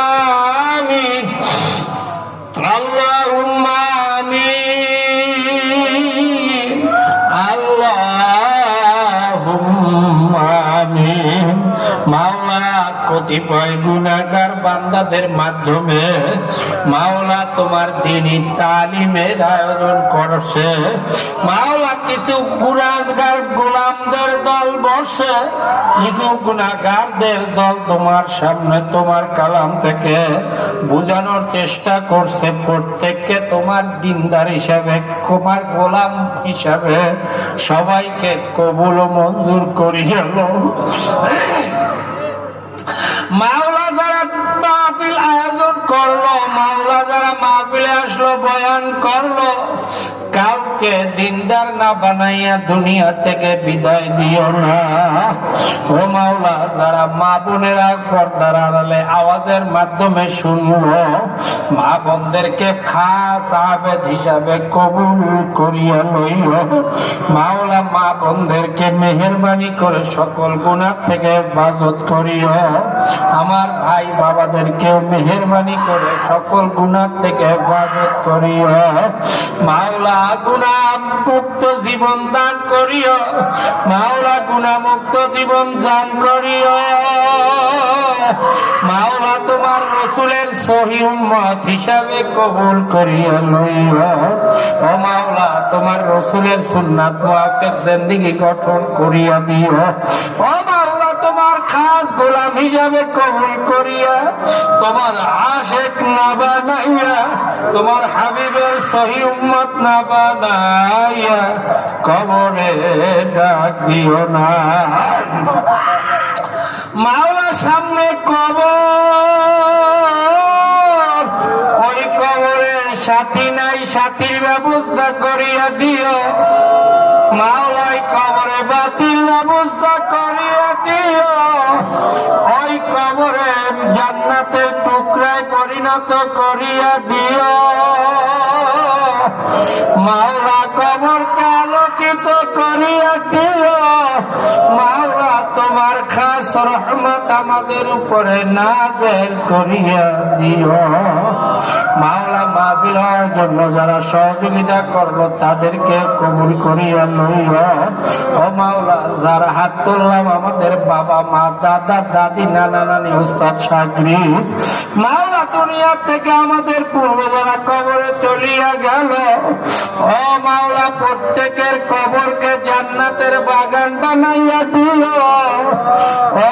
آمين اللهم মাওলা কতিপয় গুণাগার বান্দাদের মাধ্যমে মাওলা তোমার দিনই তালিমের আয়োজন করছে। মাওলা কিছু গুণাগার গোলামদের দল বসে, কিছু গুণাগারদের দল তোমার সামনে তোমার কালাম থেকে বোঝানোর চেষ্টা করছে। প্রত্যেককে তোমার দিনদার হিসাবে, তোমার গোলাম হিসাবে সবাইকে কবুল ও মঞ্জুর করিয়া লো মাওলা যারা মাহফিল আয়োজন করল মাওলা যারা মাহফিলে আসলো বয়ান করল কাউকে দিনদার না বানাইয়া দুনিয়া থেকে বিদায় দিও না। ও মাওলা, যারা মা বোনেরা পর্দার আড়ালে আওয়াজের মাধ্যমে শুনলো, মা বোনদেরকে খাস আবেদ হিসাবে কবুল করিয়া লইল। মাওলা, মা বোনদেরকে মেহরবানি করে সকল গুণা থেকে হেফাজত করিও। আমার ভাই বাবাদেরকে মেহরবানি করে সকল গুণা থেকে হেফাজত করিও। মাওলা গুণা মুক্ত জীবন দান করিও, মাওলা গুণা মুক্ত জীবন দান করিও। মাওলা তোমার রসুলের সহি হিসাবে কবুল করিয়া ও মাওলা তোমার রসুলের সুন্নাত গঠন করিয়া দিও। ও মাওলা তোমার খাস গোলাম হিসাবে কবুল করিয়া তোমার আশেক না বানাইয়া, তোমার হাবিবের সহি উম্মত না বানাইয়া কবরে ডাক দিও না। মাওলা সামনে কবর সাথী নাই, সাথীর ব্যবস্থা করিয়া দিও। মাওলাই কবরে বাতিল ব্যবস্থা করিয়া দিও। ওই কবরে জান্নাতের টুকরায় পরিণত করিয়া দিও। মাওলা কবরকে আলোকিত করিয়া দিও। মাওলা তোমার খাস রহমত আমাদের উপরে নাজেল করিয়া দিও। মাওলা মাহফিল হওয়ার জন্য যারা সহযোগিতা করল, তাদেরকে কবুল করিয়া লইল ও মাওলা, যারা হাত তুললাম আমাদের বাবা, মা, দাদা, দাদি, নানা, নানি উস্তাদ সাগরি। মাওলা, দুনিয়া থেকে আমাদের পূর্ব যারা কবরে চলিয়া গেল। ও মাওলা, প্রত্যেকের কবরকে জান্নাতের বাগান বানাইয়া দিল। ও